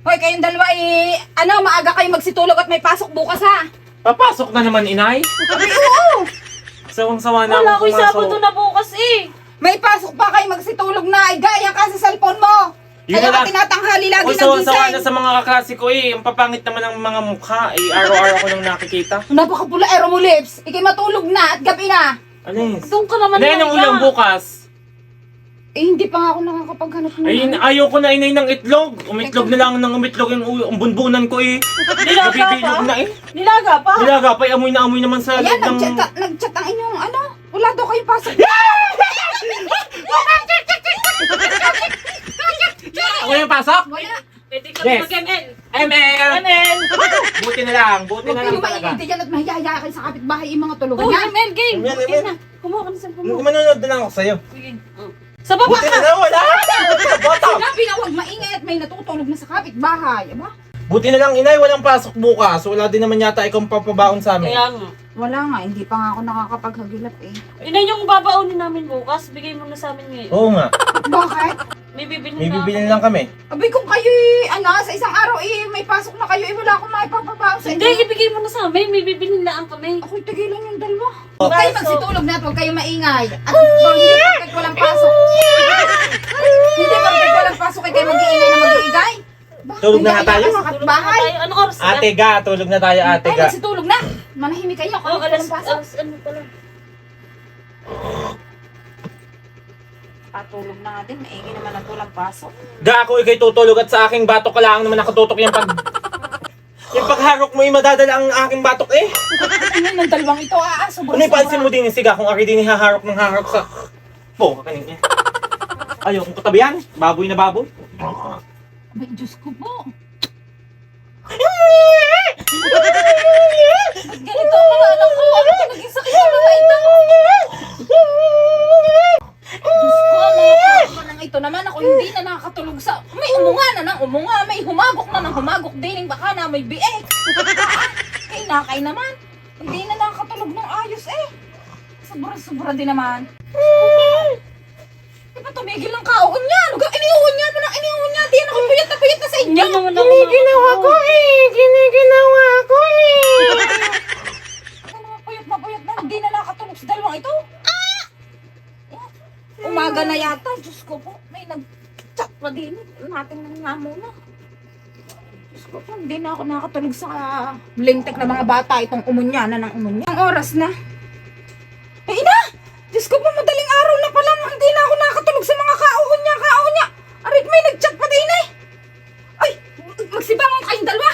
Hoy, kayong dalawa eh, ano, maaga kayo magsitulog at may pasok bukas ha. Papasok na naman, inay. Abi, oo. Sawang-sawa na Wala akong ko'y Sabado na bukas eh. May pasok pa kayo magsitulog na, ay gaya ka sa cellphone mo. Yun Kaya na ka lang. tinatanghali lagi Uy, ng sawang-sawa gising. na sa mga kaklase ko eh. Ang papangit naman ng mga mukha eh. Araw-araw ko nang nakikita. Napakapula ero mo lips. Ikay matulog na at gabi na. Alis. Doon ka naman Inay, ng ulam bukas. Eh, hindi pa nga ako nakakapaghanap ng Ay, ayoko na inay ng itlog. Umitlog na lang ng umitlog yung u- ang bunbunan ko eh. Nilaga pa. Nabibilog na eh. Nilaga pa. Nilaga pa, eh, amoy na amoy naman sa Ayan, loob ng... nag-chat, nag-chat ang inyong ano. Wala daw kayong pasok. Ako yung pasok? Wala. Pwede ka Yes. mag-ML. ML! ML. Buti na lang, buti Huwag na lang talaga. maintindihan at mahiyaya kayo sa kapitbahay yung mga tulugan Oh, niya. ML game. ML. Kumuha ka na sa kumuha. Manonood na lang ako sa'yo. Sige. Oh. Sa baba Buti ka. na lang, wala! Sinabi na huwag maingay at may natutulog na sa kapitbahay. Aba? Buti na lang, inay, walang pasok bukas. Wala din naman yata ikaw papabaon sa amin. Kaya nga. Wala nga, hindi pa nga ako nakakapaghagilap eh. Ina yung babaunin namin bukas. Bigay mo na sa amin ngayon. Oo nga, Bakit? May bibili may na bibili lang kami. Abay kung kayo eh, ano, sa isang araw eh, may pasok na kayo eh, wala akong maipapabaw sa Hindi, inyo. ibigay mo na sa amin. May bibili na kami. Ako'y tigilan yung dalawa. Oh. Huwag kayo magsitulog na at huwag kayo maingay. At bang hindi porket walang pasok. hindi porket walang pasok ay kayo mag-iingay na mag-iingay. Ba, Tulog na nga tayo. Sa Tulog na kapitbahay. tayo. Ano oras na? Ate ga, tulog na tayo ate Ay, ga. magsitulog na. Manahimik kayo. Oh, Kahit alas, walang pasok. alas, ano pala? Patulog na nga din. Maingay naman at walang pasok. Ga ako ikay tutulog at sa aking batok ka lang naman nakatutok yung pag... yung pagharok mo yung madadala ang aking batok eh. Ano ng dalawang ito? Ah, ah, sobrang Ano mo din yung siga kung aki din haharok ng haharok sa... Po, kakanin niya. Ayaw kung katabihan, baboy na baboy. Abay, Diyos ko po. Ganito ang mga anak ko. Ano ka naging sakit sa mga ito? Diyos ko, ang mga tao nang ito naman ako hindi na nakakatulog sa... May umunga na ng umunga, may humagok na ng humagok din. Baka na may biek. Kay nakay naman. Hindi na nakakatulog ng ayos eh. Sobra-sobra din naman. Di ba tumigil ng kaon niya? Ano ka? Iniuwan niya mo ng iniuwan niya. Di yan ako puyat na puyat na sa inyo. Giniginawa ko eh! Giniginawa ko eh! Ano naman puyat na puyat na. Hindi na nakatulog sa dalawang ito. Umaga na yata. Diyos ko po. May nag-chat pa din. Natin na nga muna. Diyos ko po. Hindi na ako nakatulog sa lintik na mga bata. Itong umunya na ng umunya. Ang oras na. Eh, ina! Diyos ko po, madaling araw na pala. Hindi na ako nakatulog sa mga kaahon niya. Arit, may nag-chat pa din eh. Ay, magsibangon kayong dalawa.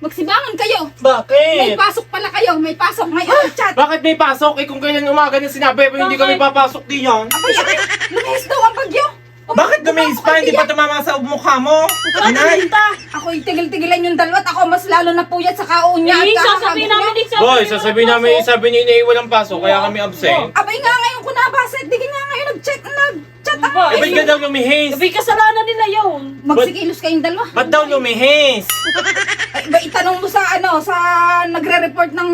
Magsibangon kayo. May Bakit? pasok pala kayo. May pasok. Ngayon, chat. Bakit may pasok? Eh kung kailan umaga na sinabi, pero hindi kami papasok din yan. Abay, abay, lumihis daw ang bagyo. Bakit gumays pa? Hindi pa tumama sa mukha mo? Inay! Ako tigil-tigilan yung dalawat. Ako mas lalo na puyat sa kaon niya. Hindi, at kakahagod sasabihin niya. namin din sa Boy, sasabihin namin, sabi ni Inay walang pasok, kaya kami absent. Abay nga ngayon ko nabasa. Di nga ngayon nag-check, nag-chat ako. Eh, ba't ka daw lumihis? Sabi kasalanan nila yun. Magsikilos kayong dalawa. Ba't daw lumihis? Ay, ba, itanong mo sa ano, sa nagre-report ng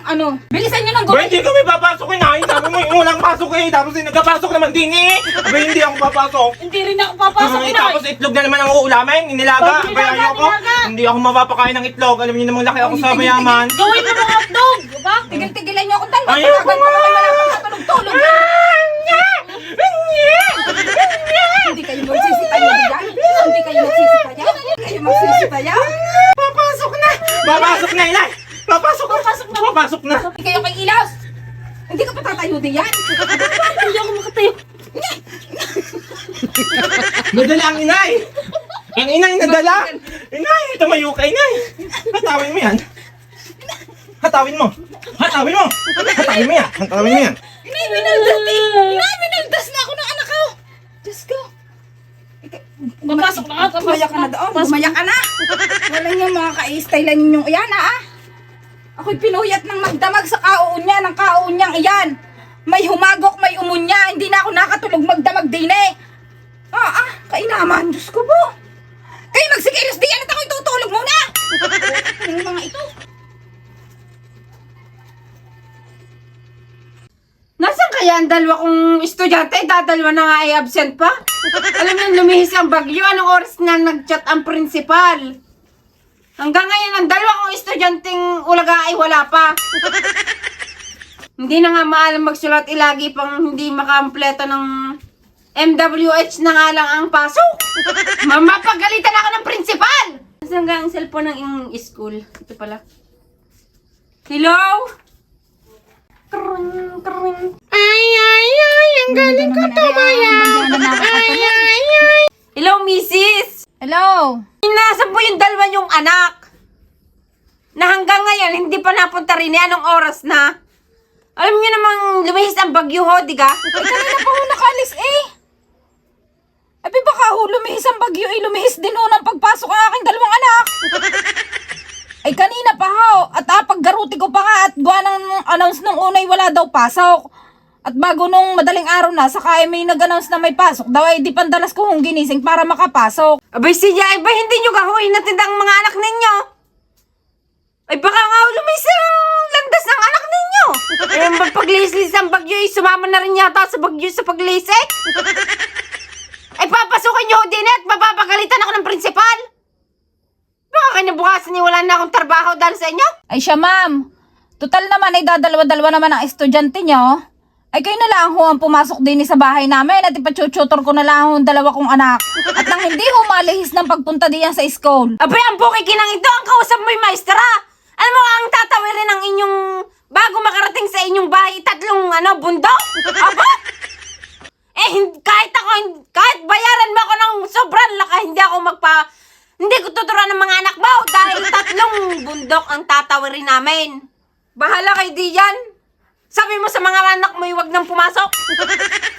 ano. Bilisan nyo ng Ba, gawin. hindi kami papasok, Inay. Sabi mo yung unang pasok eh. Tapos eh, nagkapasok naman din eh. Abay, hindi ako papasok. Hindi rin ako papasok Ay, tapos itlog na naman ang uulamin, inilaga. Pag Abay, nilaga, ayoko. nilaga. Hindi ako mapapakain ng itlog. Alam niyo namang laki ako sa mayaman. Gawin mo ng hotdog. Diba? Tigil-tigilan nyo akong dalawa. Ayoko Tawagan ko nga. kayo, wala pang katulog-tulog. Hindi kayo magsisitayo diyan. Hindi kayo magsisitayo. Hindi kayo magsisitayo. Papasok na! Papasok na, Inay! Papasok na! Papasok na! Papasok na! Hindi kayo kay Ilaws. Hindi ka pa tatayo diyan. Hindi ako makatayo. Nadala ang inay! Ang inay nadala! Inay, tumayo ka, inay! Hatawin mo yan! Hatawin mo! Hatawin mo! Hatawin mo yan! Hatawin mo yan! Inay, minaldas eh. Inay, minaldas na ako ng anak ko. Diyos ko. Papasok na nga. Gumaya ka na doon. Gumaya ka na. Wala niyo mga ka-stylean ninyong iyan, ah. Ako'y pinuyat ng magdamag sa kaoon niya, ng kaoon niyang iyan. May humagok, may umunya. Hindi na ako nakatulog magdamag din eh. Ah, ah, kainaman. Diyos ko po. Kayo magsikilos diyan at ako'y tutulog muna. Yung mga ito. Nasaan kaya ang dalawa kong estudyante, dadalwa na nga ay absent pa. Alam mo, lumihis ang bagyo. Anong oras na nag-chat ang principal? Hanggang ngayon, ang dalawa kong estudyanteng ulaga ay wala pa. hindi na nga maalam magsulat ilagi pang hindi makampleto ng MWH na nga lang ang pasok. Mama, pagalitan ako ng principal! Saan nga ang cellphone ng iyong school? Ito pala. Hello? Krung, krung. Ay, ay, ay, ang galing ko tumaya. Ay, ay, ay. Hello, misis. Hello? Nasaan po yung dalawa yung anak? Na hanggang ngayon, hindi pa napunta rin. eh. Anong oras na? Alam niyo namang lumihis ang bagyo ho, di ka? Ay, kanina pa ho nakalis eh. Abi baka ho, lumihis ang bagyo eh. Lumihis din ho ng pagpasok ang aking dalawang anak. Ay kanina pa ho. At ah, paggaruti ko pa nga at gawa ng announce nung unay wala daw pasok. At bago nung madaling araw na, saka ay may nag-announce na may pasok daw ay di pandalas ko hong ginising para makapasok. Abay, siya, ay ba hindi nyo gahoy natin ang mga anak ninyo? Ay baka nga ho lumihis ang landas ng anak ninyo. Ay, ang paglilis ang bagyo, eh, sumama na rin yata sa bagyo sa paglilis eh. Ay papasukin nyo din eh, at mapapagalitan ako ng prinsipal. Baka kinabukasan eh, wala na akong trabaho dahil sa inyo. Ay siya ma'am, total naman ay dadalawa-dalawa naman ang estudyante nyo. Ay kayo na lang ho ang pumasok din sa bahay namin at ipachututor ko na lang ho ang dalawa kong anak. At nang hindi ho malihis ng pagpunta diyan sa school. Abay, ang bukikinang ito, ang kausap mo yung maestra. Alam mo, ang tatawirin ng inyong, bago makarating sa inyong bahay, tatlong, ano, bundok? Aba? Eh, kahit ako, kahit bayaran mo ako ng sobrang laka, hindi ako magpa, hindi ko tuturuan ng mga anak mo dahil tatlong bundok ang tatawirin namin. Bahala kay Diyan. Sabi mo sa mga anak mo, huwag nang pumasok.